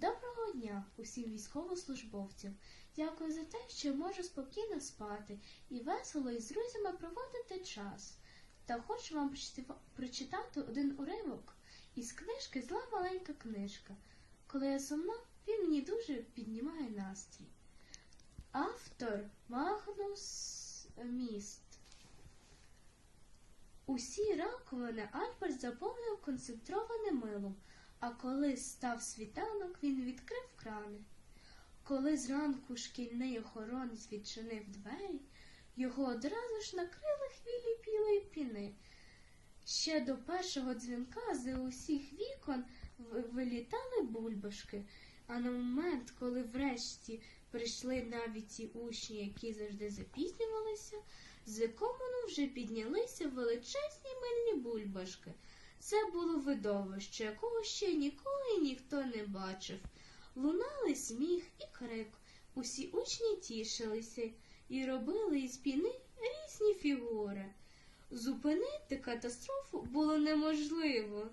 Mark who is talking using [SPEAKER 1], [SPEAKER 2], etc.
[SPEAKER 1] Доброго дня усім військовослужбовцям. Дякую за те, що можу спокійно спати і весело із друзями проводити час. Та хочу вам прочитати один уривок із книжки Зла маленька книжка. Коли я сумна, він мені дуже піднімає настрій. Автор Магнус Міст. Усі раковини Альберт заповнив концентрованим милом, а коли став світанок, він відкрив крани. Коли зранку шкільний охоронець відчинив двері, його одразу ж накрили хвилі білої піни. Ще до першого дзвінка з усіх вікон вилітали бульбашки, а на момент, коли врешті прийшли навіть ті учні, які завжди запізнювалися, з комону вже піднялися величезні мильні бульбашки. Це було видовище, якого ще ніколи ніхто не бачив. Лунали сміх і крик. Усі учні тішилися і робили із піни різні фігури. Зупинити катастрофу було неможливо.